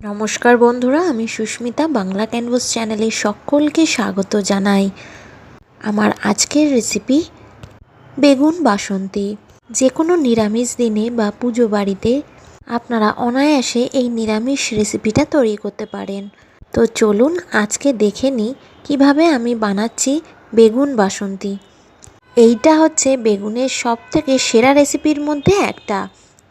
নমস্কার বন্ধুরা, আমি সুস্মিতা, বাংলা ক্যানভাস চ্যানেলে সকলকে স্বাগত জানাই। আমার আজকের রেসিপি বেগুন বাসন্তী। যে কোনো নিরামিষ দিনে বা পুজো বাড়িতে আপনারা অনায়াসে এই নিরামিষ রেসিপিটা তৈরি করতে পারেন। তো চলুন আজকে দেখে নিই কীভাবে আমি বানাচ্ছি বেগুন বাসন্তী। এইটা হচ্ছে বেগুনের সব থেকে সেরা রেসিপির মধ্যে একটা।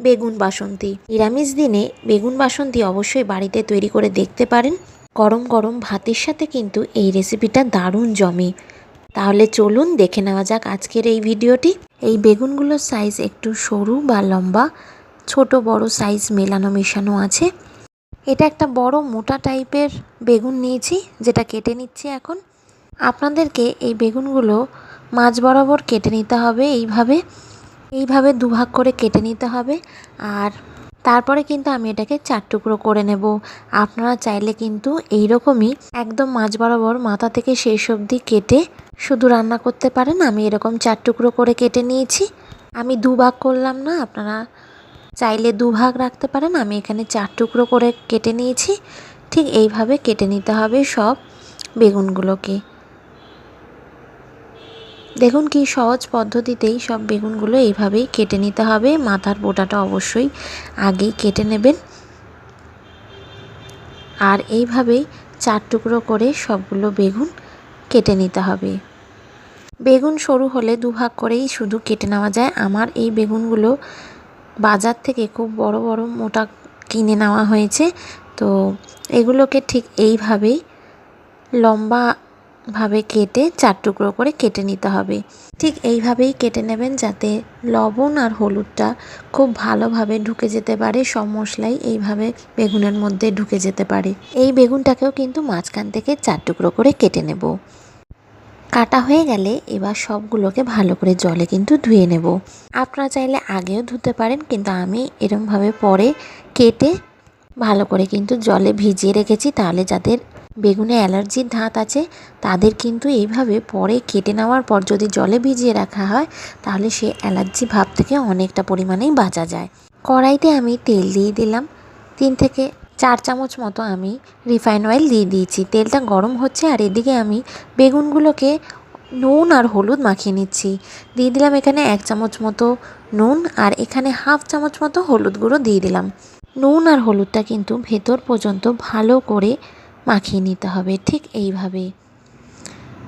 বেগুন বাসন্তী। নিরামিষ দিনে বেগুন বাসন্তী অবশ্যই বাড়িতে তৈরি করে দেখতে পারেন। গরম গরম ভাতের সাথে কিন্তু এই রেসিপিটা দারুণ জমে। তাহলে চলুন দেখে নেওয়া যাক আজকের এই ভিডিওটি। এই বেগুনগুলোর সাইজ একটু সরু বা লম্বা, ছোট বড় সাইজ মেলানো মেশানো আছে। এটা একটা বড় মোটা টাইপের বেগুন নিয়েছি, যেটা কেটে নিচ্ছি এখন। আপনাদেরকে এই বেগুনগুলো মাঝ বরাবর কেটে নিতে হবে এইভাবে। এইভাবে দুভাগ করে কেটে নিতে হবে আর তারপরে কিন্তু আমি এটাকে চার টুকরো করে নেব। আপনারা চাইলে কিন্তু এই রকমই একদম মাঝ বরাবর মাথা থেকে শেষ অবধি কেটে শুধু রান্না করতে পারেন। আমি এরকম চার টুকরো করে কেটে নিয়েছি। আমি দুভাগ করলাম না, আপনারা চাইলে দুভাগ রাখতে পারেন। আমি এখানে চার টুকরো করে কেটে নিয়েছি। ঠিক এইভাবে কেটে নিতে হবে সব বেগুনগুলোকে। দেখুন কি সহজ পদ্ধতিতেই সব বেগুনগুলো এইভাবেই কেটে নিতে হবে। মাথার বোটাটা অবশ্যই আগেই কেটে নেবেন। আর এইভাবেই চার টুকরো করে সবগুলো বেগুন কেটে নিতে হবে। বেগুন সরু হলে দুভাগ করেই শুধু কেটে নেওয়া যায়। আমার এই বেগুনগুলো বাজার থেকে খুব বড় বড়, মোটা কিনে নেওয়া হয়েছে। তো এগুলোকে ঠিক এইভাবেই লম্বা ভাবে কেটে চার টুকরো করে কেটে নিতে হবে। ঠিক এইভাবেই কেটে নেবেন যাতে লবণ আর হলুদটা খুব ভালোভাবে ঢুকে যেতে পারে সব মশলাই এইভাবে বেগুনের মধ্যে ঢুকে যেতে পারে। এই বেগুনটাকেও কিন্তু মাঝখান থেকে চার টুকরো করে কেটে নেব। কাটা হয়ে গেলে এবার সবগুলোকে ভালো করে জলে কিন্তু ধুয়ে নেব। আপনারা চাইলে আগেও ধুতে পারেন, কিন্তু আমি এরমভাবে পরে কেটে ভালো করে কিন্তু জলে ভিজিয়ে রেখেছি, তাহলে যাদের বেগুনে অ্যালার্জির ধাত আছে, তাদের কিন্তু এইভাবে পরে কেটে নেওয়ার পর যদি জলে ভিজিয়ে রাখা হয়, তাহলে সে অ্যালার্জি ভাব থেকে অনেকটা পরিমাণেই বাঁচা যায়। কড়াইতে আমি তেল দিয়ে দিলাম। তিন থেকে চার চামচ মতো আমি রিফাইন অয়েল দিয়ে দিয়েছি। তেলটা গরম হচ্ছে আর এদিকে আমি বেগুনগুলোকে নুন আর হলুদ মাখিয়ে নিচ্ছি। দিয়ে দিলাম এখানে এক চামচ মতো নুন আর এখানে হাফ চামচ মতো হলুদ গুঁড়ো দিয়ে দিলাম। নুন আর হলুদটা কিন্তু ভেতর পর্যন্ত ভালো করে মাখিয়ে নিতে হবে, ঠিক এইভাবে।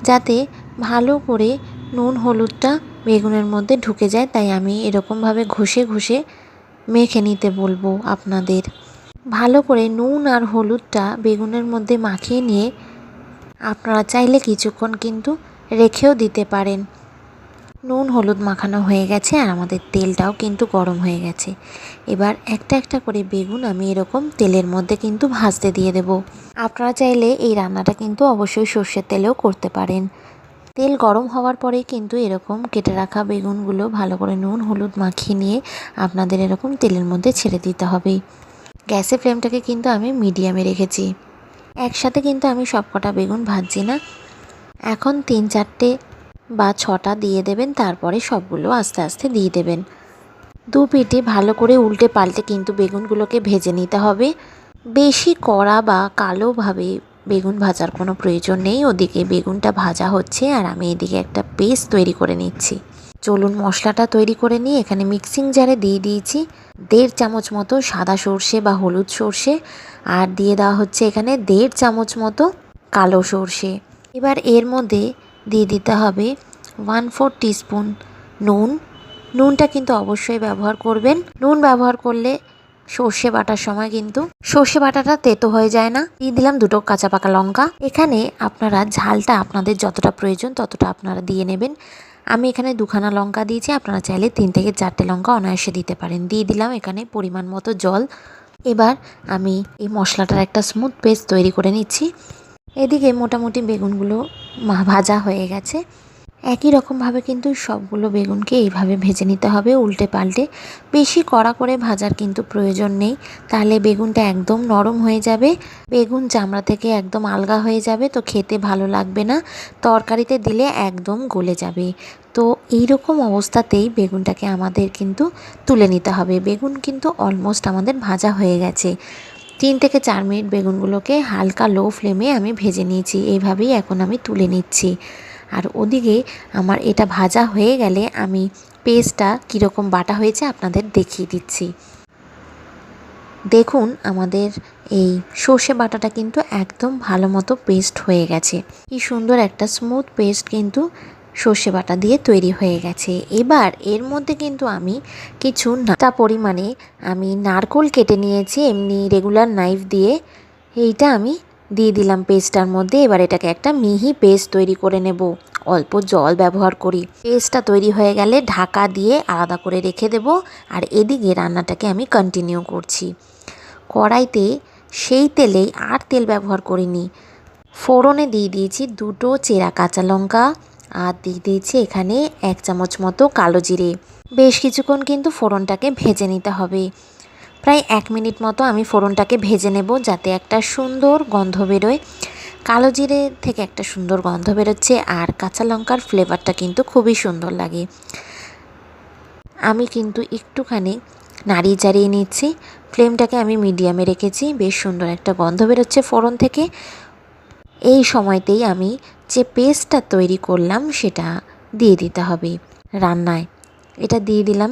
যাতে ভালো করে নুন হলুদটা বেগুনের মধ্যে ঢুকে যায়, তাই আমি এরকমভাবে ঘষে ঘষে মেখে নিতে বলব আপনাদের। ভালো করে নুন আর হলুদটা বেগুনের মধ্যে মাখিয়ে নিয়ে আপনারা চাইলে কিছুক্ষণ কিন্তু রেখেও দিতে পারেন। নুন হলুদ মাখানো হয়ে গেছে আর আমাদের তেলটাও কিন্তু গরম হয়ে গেছে। এবার একটা একটা করে বেগুন আমি এরকম তেলের মধ্যে কিন্তু ভাজতে দিয়ে দেব। আপনারা চাইলে এই রান্নাটা কিন্তু অবশ্যই সর্ষের তেলেও করতে পারেন। তেল গরম হওয়ার পরেই কিন্তু এরকম কেটে রাখা বেগুনগুলো ভালো করে নুন হলুদ মাখিয়ে নিয়ে আপনাদের এরকম তেলের মধ্যে ছেড়ে দিতে হবে। গ্যাসের ফ্লেমটাকে কিন্তু আমি মিডিয়ামে রেখেছি। একসাথে কিন্তু আমি সবকটা বেগুন ভাজছি না। এখন তিন চারটে বা ছটা দিয়ে দেবেন, তারপরে সবগুলো আস্তে আস্তে দিয়ে দেবেন। দু পিঠে ভালো করে উল্টে পাল্টে কিন্তু বেগুনগুলোকে ভেজে নিতে হবে। বেশি কড়া বা কালোভাবে বেগুন ভাজার কোনো প্রয়োজন নেই। ওদিকে বেগুনটা ভাজা হচ্ছে আর আমি এদিকে একটা পেস্ট তৈরি করে নিচ্ছি। চলুন মশলাটা তৈরি করে নিয়ে এখানে মিক্সিং জারে দিয়ে দিয়েছি দেড় চামচ মতো সাদা সর্ষে বা হলুদ সর্ষে আর দিয়ে দেওয়া হচ্ছে এখানে দেড় চামচ মতো কালো সর্ষে। এবার এর মধ্যে দিয়ে দিতে হবে ওয়ান ফোর টিস্পুন নুন। নুনটা কিন্তু অবশ্যই ব্যবহার করবেন। নুন ব্যবহার করলে সর্ষে বাটার সময় কিন্তু সর্ষে বাটাটা তেতো হয়ে যায় না। দিয়ে দিলাম দুটো কাঁচা পাকা লঙ্কা। এখানে আপনারা ঝালটা আপনাদের যতটা প্রয়োজন ততটা আপনারা দিয়ে নেবেন। আমি এখানে দুখানা লঙ্কা দিয়েছি, আপনারা চাইলে তিন থেকে চারটে লঙ্কা অনায়াসে দিতে পারেন। দিয়ে দিলাম এখানে পরিমাণ মতো জল। এবার আমি এই মশলাটার একটা স্মুথ পেস্ট তৈরি করে নিচ্ছি। এদিকে মোটামুটি বেগুনগুলো ভাজা হয়ে গেছে। একই রকমভাবে কিন্তু সবগুলো বেগুনকে এইভাবে ভেজে নিতে হবে উল্টে পাল্টে। বেশি কড়া করে ভাজার কিন্তু প্রয়োজন নেই। তাহলে বেগুনটা একদম নরম হয়ে যাবে। বেগুন চামড়া থেকে একদম আলগা হয়ে যাবে, তো খেতে ভালো লাগবে না। তরকারিতে দিলে একদম গলে যাবে। তো এই রকম অবস্থাতেই বেগুনটাকে আমাদের কিন্তু তুলে নিতে হবে। বেগুন কিন্তু অলমোস্ট আমাদের ভাজা হয়ে গেছে। তিন থেকে চার মিনিট বেগুনগুলোকে হালকা লো ফ্লেমে আমি ভেজে নিয়েছি। এইভাবেই এখন আমি তুলে নিচ্ছি। আর ওদিকে আমার এটা ভাজা হয়ে গেলে আমি পেস্টটা কীরকম বাটা হয়েছে আপনাদের দেখিয়ে দিচ্ছি। দেখুন, আমাদের এই সর্ষে বাটাটা কিন্তু একদম ভালো মতো পেস্ট হয়ে গেছে। কি সুন্দর একটা স্মুথ পেস্ট কিন্তু সর্ষে বাটা দিয়ে তৈরি হয়ে গেছে। এবার এর মধ্যে কিন্তু আমি কিছু নাটা পরিমাণে আমি নারকোল কেটে নিয়েছি, এমনি রেগুলার নাইফ দিয়ে। এইটা আমি দিয়ে দিলাম পেস্টটার মধ্যে। এবার এটাকে একটা মিহি পেস্ট তৈরি করে নেব। অল্প জল ব্যবহার করি। পেস্টটা তৈরি হয়ে গেলে ঢাকা দিয়ে আলাদা করে রেখে দেব। আর এদিকে রান্নাটাকে আমি কন্টিনিউ করছি। কড়াইতে সেই তেলেই আর তেল ব্যবহার করিনি। ফোড়নে দিয়ে দিয়েছি দুটো চেরা কাঁচা লঙ্কা। আর দিয়ে দিয়েছি এখানে এক চামচ মতো কালো জিরে। বেশ কিছুক্ষণ কিন্তু ফোড়নটাকে ভেজে নিতে হবে। প্রায় এক মিনিট মতো আমি ফোড়নটাকে ভেজে নেব যাতে একটা সুন্দর গন্ধ বেরোয়। কালো জিরে থেকে একটা সুন্দর গন্ধ বেরোচ্ছে আর কাঁচা লঙ্কার ফ্লেভারটা কিন্তু খুবই সুন্দর লাগে। আমি কিন্তু একটুখানি নাড়িয়ে চাড়িয়ে নিচ্ছি। ফ্লেমটাকে আমি মিডিয়ামে রেখেছি। বেশ সুন্দর একটা গন্ধ বেরোচ্ছে ফোড়ন থেকে। এই সময়তেই আমি যে পেস্টটা তৈরি করলাম সেটা দিয়ে দিতে হবে রান্নায়। এটা দিয়ে দিলাম।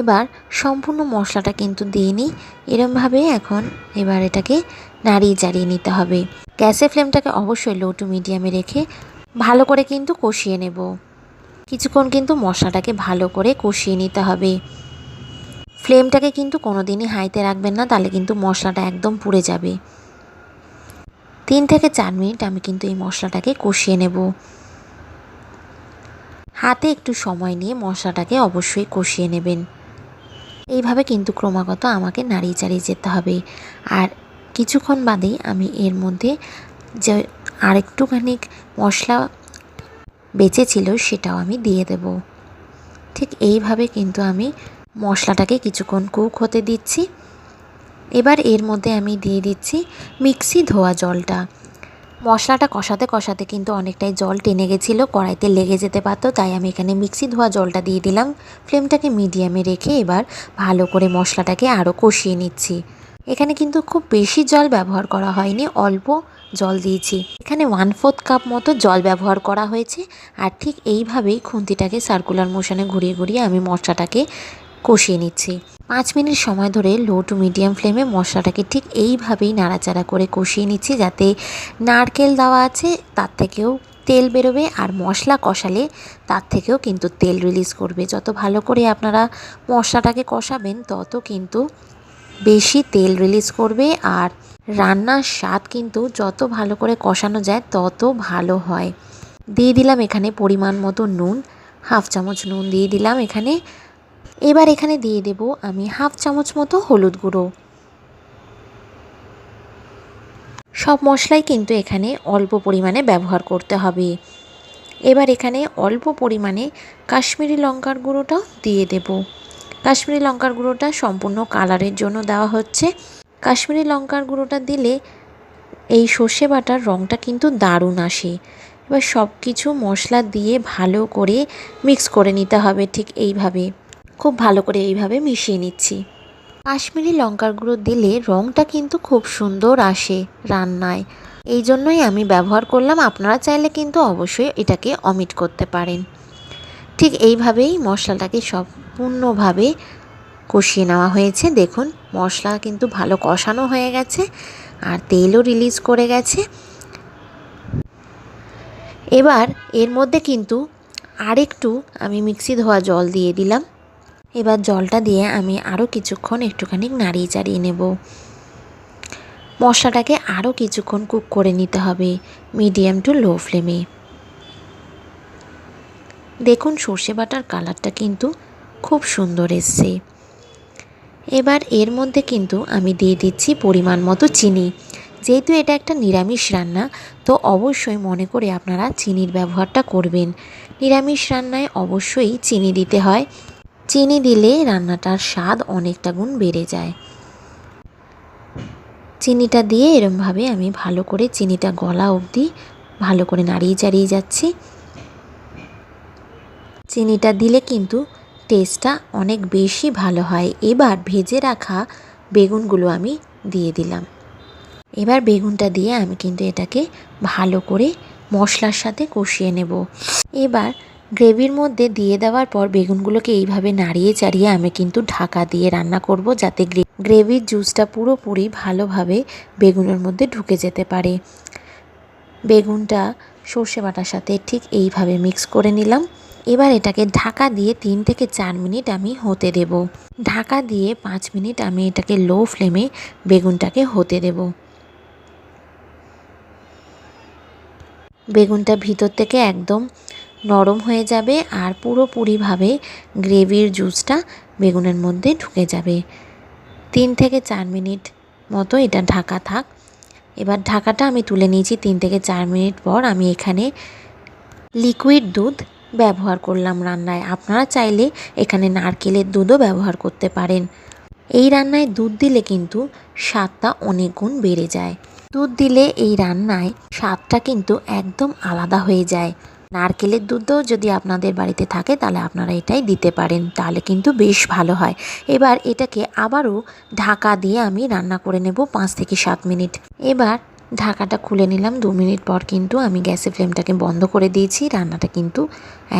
এবার সম্পূর্ণ মশলাটা কিন্তু দিইনি এরমভাবে এখন এবার এটাকে নাড়িয়ে চাড়িয়ে নিতে হবে। গ্যাসের ফ্লেমটাকে অবশ্যই লো টু মিডিয়ামে রেখে ভালো করে কিন্তু কষিয়ে নেব। কিছুক্ষণ কিন্তু মশলাটাকে ভালো করে কষিয়ে নিতে হবে। ফ্লেমটাকে কিন্তু কোনো দিনই হাইতে রাখবেন না, তাহলে কিন্তু মশলাটা একদম পুড়ে যাবে। তিন থেকে চার মিনিট আমি কিন্তু এই মশলাটাকে কষিয়ে নেব। হাতে একটু সময় নিয়ে মশলাটাকে অবশ্যই কষিয়ে নেবেন। এইভাবে কিন্তু ক্রমাগত আমাকে নাড়িয়ে চাড়িয়ে যেতে হবে। আর কিছুক্ষণ বাদেই আমি এর মধ্যে যে আরেকটুখানি মশলা বেঁচে ছিল সেটাও আমি দিয়ে দেব। ঠিক এইভাবে কিন্তু আমি মশলাটাকে কিছুক্ষণ কুক হতে দিচ্ছি। এবার এর মধ্যে আমি দিয়ে দিচ্ছি মিক্সি ধোয়া জলটা। মশলাটা কষাতে কষাতে কিন্তু অনেকটাই জল টেনে গেছিল, কড়াইতে লেগে যেতে পারতো, তাই আমি এখানে মিক্সি ধোয়া জলটা দিয়ে দিলাম। ফ্লেমটাকে মিডিয়ামে রেখে এবার ভালো করে মশলাটাকে আরও কষিয়ে নিচ্ছি। এখানে কিন্তু খুব বেশি জল ব্যবহার করা হয়নি, অল্প জল দিয়েছি। এখানে ওয়ান ফোর্থ কাপ মতো জল ব্যবহার করা হয়েছে, আর ঠিক এইভাবেই খুন্তিটাকে সার্কুলার মোশনে ঘুরিয়ে ঘুরিয়ে আমি মশলাটাকে কষিয়ে নিচ্ছি। পাঁচ মিনিট সময় ধরে লো টু মিডিয়াম ফ্লেমে মশলাটাকে ঠিক এইভাবেই নাড়াচাড়া করে কষিয়ে নিচ্ছি যাতে নারকেল দেওয়া আছে, তার থেকেও তেল বেরোবে আর মশলা কষালে তার থেকেও কিন্তু তেল রিলিজ করবে। যত ভালো করে আপনারা মশলাটাকে কষাবেন, তত কিন্তু বেশি তেল রিলিজ করবে আর রান্নার স্বাদ কিন্তু যত ভালো করে কষানো যায়, তত ভালো হয়। দিয়ে দিলাম এখানে পরিমাণ মতো নুন, হাফ চামচ নুন দিয়ে দিলাম এখানে। এবার এখানে দিয়ে দেব আমি হাফ চামচ মতো হলুদ গুঁড়ো। সব মশলাই কিন্তু এখানে অল্প পরিমাণে ব্যবহার করতে হবে। এবার এখানে অল্প পরিমাণে কাশ্মীরি লঙ্কার গুঁড়োটাও দিয়ে দেব। কাশ্মীরি লঙ্কার গুঁড়োটা সম্পূর্ণ কালারের জন্য দেওয়া হচ্ছে। কাশ্মীরি লঙ্কার গুঁড়োটা দিলে এই সর্ষে বাটার রঙটা কিন্তু দারুণ আসে। এবার সব কিছু মশলা দিয়ে ভালো করে মিক্স করে নিতে হবে ঠিক এইভাবে। খুব ভালো করে এইভাবে মিশিয়ে নিচ্ছি। কাশ্মীরি লঙ্কার গুঁড়ো দিলে রঙটা কিন্তু খুব সুন্দর আসে রান্নায়। এই জন্যই আমি ব্যবহার করলাম, আপনারা চাইলে কিন্তু অবশ্যই এটাকে অমিট করতে পারেন। ঠিক এইভাবেই মশলাটাকে সম্পূর্ণভাবে কষিয়ে নেওয়া হয়েছে। দেখুন, মশলা কিন্তু ভালো কষানো হয়ে গেছে আর তেলও রিলিজ করে গেছে। এবার এর মধ্যে কিন্তু আরেকটু আমি মিক্সি ধোয়া জল দিয়ে দিলাম। এবার জলটা দিয়ে আমি আরও কিছুক্ষণ একটুখানি নাড়িয়ে চাড়িয়ে নেব। মশলাটাকে আরও কিছুক্ষণ কুক করে নিতে হবে, মিডিয়াম টু লো ফ্লেমে। দেখুন সর্ষে বাটার কালারটা কিন্তু খুব সুন্দর এসছে। এবার এর মধ্যে কিন্তু আমি দিয়ে দিচ্ছি পরিমাণ মতো চিনি। যেহেতু এটা একটা নিরামিষ রান্না, তো অবশ্যই মনে করে আপনারা চিনির ব্যবহারটা করবেন। নিরামিষ রান্নায় অবশ্যই চিনি দিতে হয়। চিনি দিলে রান্নাটার স্বাদ অনেকটা গুণ বেড়ে যায়। চিনিটা দিয়ে এরমভাবে আমি ভালো করে চিনিটা গলা অবধি ভালো করে নাড়িয়ে চাড়িয়ে যাচ্ছি। চিনিটা দিলে কিন্তু টেস্টটা অনেক বেশি ভালো হয়। এবার ভেজে রাখা বেগুনগুলো আমি দিয়ে দিলাম। এবার বেগুনটা দিয়ে আমি কিন্তু এটাকে ভালো করে মশলার সাথে কষিয়ে নেব। এবার গ্রেভির মধ্যে দিয়ে দেওয়ার পর বেগুনগুলোকে এইভাবে নাড়িয়ে চাড়িয়ে আমি কিন্তু ঢাকা দিয়ে রান্না করব যাতে গ্রেভির জুসটা পুরোপুরি ভালোভাবে বেগুনের মধ্যে ঢুকে যেতে পারে। বেগুনটা সর্ষে বাটার সাথে ঠিক এইভাবে মিক্স করে নিলাম। এবার এটাকে ঢাকা দিয়ে তিন থেকে চার মিনিট আমি হতে দেব। ঢাকা দিয়ে পাঁচ মিনিট আমি এটাকে লো ফ্লেমে বেগুনটাকে হতে দেব। বেগুনটা ভিতর থেকে একদম নরম হয়ে যাবে আর পুরোপুরিভাবে গ্রেভির জুসটা বেগুনের মধ্যে ঢুকে যাবে। তিন থেকে চার মিনিট মতো এটা ঢাকা থাক। এবার ঢাকাটা আমি তুলে নিয়েছি। তিন থেকে চার মিনিট পর আমি এখানে লিকুইড দুধ ব্যবহার করলাম রান্নায়। আপনারা চাইলে এখানে নারকেলের দুধও ব্যবহার করতে পারেন। এই রান্নায় দুধ দিলে কিন্তু স্বাদটা অনেক গুণ বেড়ে যায়। দুধ দিলে এই রান্নায় স্বাদটা কিন্তু একদম আলাদা হয়ে যায়। নারকেলের দুধও যদি আপনাদের বাড়িতে থাকে, তাহলে আপনারা এটাই দিতে পারেন, তাহলে কিন্তু বেশ ভালো হয়। এবার এটাকে আবারও ঢাকা দিয়ে আমি রান্না করে নেব পাঁচ থেকে সাত মিনিট। এবার ঢাকাটা খুলে নিলাম, দু মিনিট পর কিন্তু আমি গ্যাসের ফ্লেমটাকে বন্ধ করে দিয়েছি, রান্নাটা কিন্তু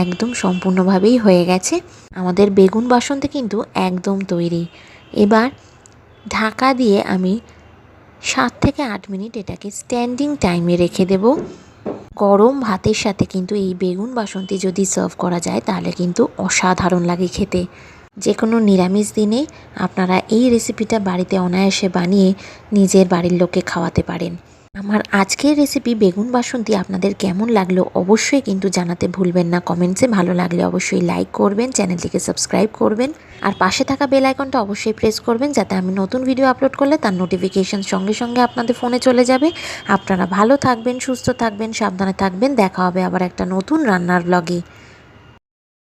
একদম সম্পূর্ণভাবেই হয়ে গেছে। আমাদের বেগুন বাসন্তী কিন্তু একদম তৈরি। এবার ঢাকা দিয়ে আমি সাত থেকে আট মিনিট এটাকে স্ট্যান্ডিং টাইমে রেখে দেব। গরম ভাতের সাথে কিন্তু এই বেগুন বাসন্তী যদি সার্ভ করা যায়, তাহলে কিন্তু অসাধারণ লাগে খেতে। যে কোনো নিরামিষ দিনে আপনারা এই রেসিপিটা বাড়িতে অনায়াসে বানিয়ে নিজের বাড়ির লোককে খাওয়াতে পারেন। আমার আজকের রেসিপি বেগুন বাসন্তী আপনাদের কেমন লাগল অবশ্যই কিন্তু জানাতে ভুলবেন না। কমেন্টসে ভালো লাগলে অবশ্যই লাইক করবেন, চ্যানেলটিকে সাবস্ক্রাইব করবেন আর পাশে থাকা বেল আইকনটা অবশ্যই প্রেস করবেন যাতে আমি নতুন ভিডিও আপলোড করলে তার নোটিফিকেশন সঙ্গে সঙ্গে আপনাদের ফোনে চলে যাবে। আপনারা ভালো থাকবেন, সুস্থ থাকবেন, সাবধানে থাকবেন। দেখা হবে আবার একটা নতুন রান্নার ব্লগে